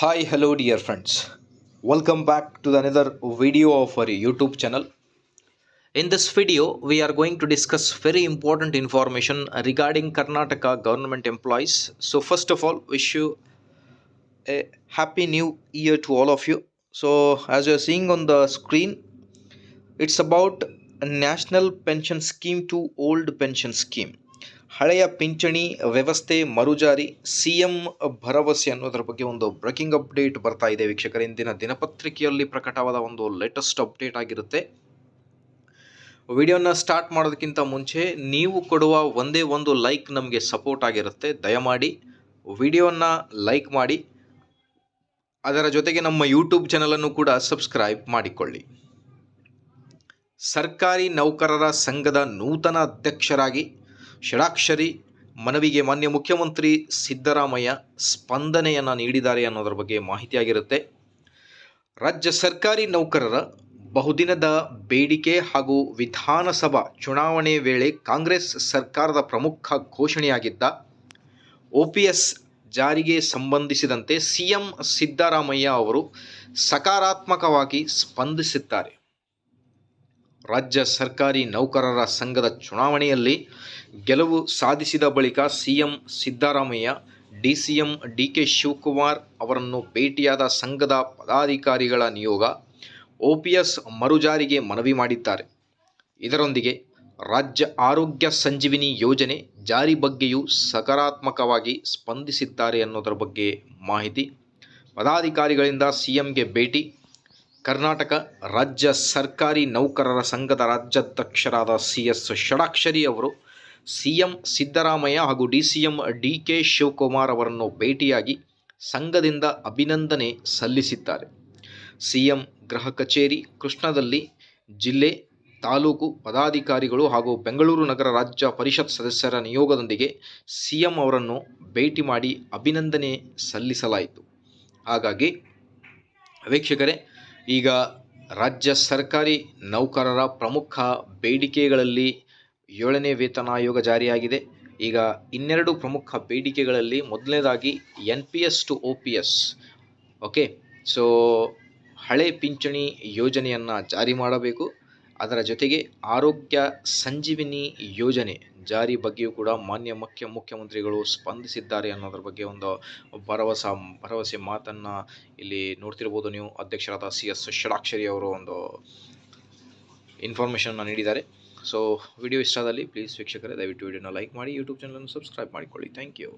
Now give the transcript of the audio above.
Hi, hello, dear friends. Welcome back to another video of our YouTube channel. In this video, we are going to discuss very important information regarding Karnataka government employees. So, first of all, wish you a happy new year to all of you. So, as you are seeing on the screen, it's about national pension scheme to old pension scheme. ಹಳೆಯ ಪಿಂಚಣಿ ವ್ಯವಸ್ಥೆ ಮರುಜಾರಿ C M ಭರವಸೆ ಅನ್ನೋದರ ಬಗ್ಗೆ ಒಂದು breaking update ಬರ್ತಾ ಇದೆ ವೀಕ್ಷಕರ. ಇಂದಿನ ದಿನಪತ್ರಿಕೆಯಲ್ಲಿ ಪ್ರಕಟವಾದ ಒಂದು ಲೇಟೆಸ್ಟ್ ಅಪ್ಡೇಟ್ ಆಗಿರುತ್ತೆ. ವಿಡಿಯೋನ ಸ್ಟಾರ್ಟ್ ಮಾಡೋದಕ್ಕಿಂತ ಮುಂಚೆ ನೀವು ಕೊಡುವ ಒಂದೇ ಒಂದು ಲೈಕ್ ನಮಗೆ ಸಪೋರ್ಟ್ ಆಗಿರುತ್ತೆ. ದಯಮಾಡಿ ವಿಡಿಯೋನ ಲೈಕ್ ಮಾಡಿ. ಅದರ ಜೊತೆಗೆ ನಮ್ಮ ಯೂಟ್ಯೂಬ್ ಚಾನಲನ್ನು ಕೂಡ ಸಬ್ಸ್ಕ್ರೈಬ್ ಮಾಡಿಕೊಳ್ಳಿ. ಸರ್ಕಾರಿ ನೌಕರರ ಸಂಘದ ನೂತನ ಅಧ್ಯಕ್ಷರಾಗಿ ಷಡಾಕ್ಷರಿ ಮನವಿಗೆ ಮಾನ್ಯ ಮುಖ್ಯಮಂತ್ರಿ ಸಿದ್ದರಾಮಯ್ಯ ಸ್ಪಂದನೆಯನ್ನು ನೀಡಿದ್ದಾರೆ ಅನ್ನೋದರ ಬಗ್ಗೆ ಮಾಹಿತಿಯಾಗಿರುತ್ತೆ. ರಾಜ್ಯ ಸರ್ಕಾರಿ ನೌಕರರ ಬಹುದಿನದ ಬೇಡಿಕೆ ಹಾಗೂ ವಿಧಾನಸಭಾ ಚುನಾವಣೆ ವೇಳೆ ಕಾಂಗ್ರೆಸ್ ಸರ್ಕಾರದ ಪ್ರಮುಖ ಘೋಷಣೆಯಾಗಿದ್ದ ಒ ಪಿ ಎಸ್ ಜಾರಿಗೆ ಸಂಬಂಧಿಸಿದಂತೆ ಸಿ ಎಂ ಸಿದ್ದರಾಮಯ್ಯ ಅವರು ಸಕಾರಾತ್ಮಕವಾಗಿ ಸ್ಪಂದಿಸಿದ್ದಾರೆ. ರಾಜ್ಯ ಸರ್ಕಾರಿ ನೌಕರರ ಸಂಘದ ಚುನಾವಣೆಯಲ್ಲಿ ಗೆಲುವು ಸಾಧಿಸಿದ ಬಳಿಕ CM Siddaramaiah, DCM D K Shivakumar ಅವರನ್ನು ಭೇಟಿಯಾದ ಸಂಘದ ಪದಾಧಿಕಾರಿಗಳ ನಿಯೋಗ ಒಪಿಎಸ್ ಮರುಜಾರಿಗೆ ಮನವಿ ಮಾಡಿದ್ದಾರೆ. ಇದರೊಂದಿಗೆ ರಾಜ್ಯ ಆರೋಗ್ಯ ಸಂಜೀವಿನಿ ಯೋಜನೆ ಜಾರಿ ಬಗ್ಗೆಯೂ ಸಕಾರಾತ್ಮಕವಾಗಿ ಸ್ಪಂದಿಸಿದ್ದಾರೆ ಅನ್ನೋದರ ಬಗ್ಗೆ ಮಾಹಿತಿ. ಪದಾಧಿಕಾರಿಗಳಿಂದ ಸಿಎಂಗೆ ಭೇಟಿ ಕರ್ನಾಟಕ ರಾಜ್ಯ ಸರ್ಕಾರಿ ನೌಕರರ ಸಂಘದ ರಾಜ್ಯಾಧ್ಯಕ್ಷರಾದ ಸಿ ಎಸ್ ಷಡಾಕ್ಷರಿ ಅವರು ಸಿ ಎಂ ಸಿದ್ದರಾಮಯ್ಯ ಹಾಗೂ D C M D K Shivakumar ಅವರನ್ನು ಭೇಟಿಯಾಗಿ ಸಂಘದಿಂದ ಅಭಿನಂದನೆ ಸಲ್ಲಿಸಿದ್ದಾರೆ. ಸಿ ಎಂ ಗೃಹ ಕಚೇರಿ, ಕೃಷ್ಣದಲ್ಲಿ ಜಿಲ್ಲೆ, ತಾಲೂಕು ಪದಾಧಿಕಾರಿಗಳು ಹಾಗೂ ಬೆಂಗಳೂರು ನಗರ ರಾಜ್ಯ ಪರಿಷತ್ ಸದಸ್ಯರ ನಿಯೋಗದೊಂದಿಗೆ ಸಿ ಎಂ ಅವರನ್ನು ಭೇಟಿ ಮಾಡಿ ಅಭಿನಂದನೆ ಸಲ್ಲಿಸಲಾಯಿತು. ಹಾಗಾಗಿ ವೀಕ್ಷಕರೇ ಈಗ ರಾಜ್ಯ ಸರ್ಕಾರಿ ನೌಕರರ ಪ್ರಮುಖ ಬೇಡಿಕೆಗಳಲ್ಲಿ ಏಳನೇ ವೇತನ ಆಯೋಗ ಜಾರಿಯಾಗಿದೆ. ಈಗ ಇನ್ನೆರಡು ಪ್ರಮುಖ ಬೇಡಿಕೆಗಳಲ್ಲಿ ಮೊದಲನೇದಾಗಿ N P S to O P S. Okay so ಹಳೆ ಪಿಂಚಣಿ ಯೋಜನೆಯನ್ನು ಜಾರಿ ಮಾಡಬೇಕು. ಅದರ ಜೊತೆಗೆ ಆರೋಗ್ಯ ಸಂಜೀವಿನಿ ಯೋಜನೆ ಜಾರಿ ಬಗ್ಗೆಯೂ ಕೂಡ ಮಾನ್ಯ ಮುಖ್ಯ ಮುಖ್ಯಮಂತ್ರಿಗಳು ಸ್ಪಂದಿಸಿದ್ದಾರೆ ಅನ್ನೋದ್ರ ಬಗ್ಗೆ ಒಂದು ಭರವಸೆ ಭರವಸೆ ಮಾತನ್ನು ಇಲ್ಲಿ ನೋಡ್ತಿರ್ಬೋದು ನೀವು. ಅಧ್ಯಕ್ಷರಾದ ಸಿ ಎಸ್ ಷಡಾಕ್ಷರಿ ಅವರು ಒಂದು ಇನ್ಫಾರ್ಮೇಷನ್ನ ನೀಡಿದ್ದಾರೆ. ಸೊ ವಿಡಿಯೋ ಇಷ್ಟ ಆದಲ್ಲಿ ಪ್ಲೀಸ್ ವೀಕ್ಷಕರೇ ದಯವಿಟ್ಟು ವಿಡಿಯೋನ ಲೈಕ್ ಮಾಡಿ ಯೂಟ್ಯೂಬ್ ಚಾನಲನ್ನು ಸಬ್ಸ್ಕ್ರೈಬ್ ಮಾಡಿಕೊಳ್ಳಿ. Thank you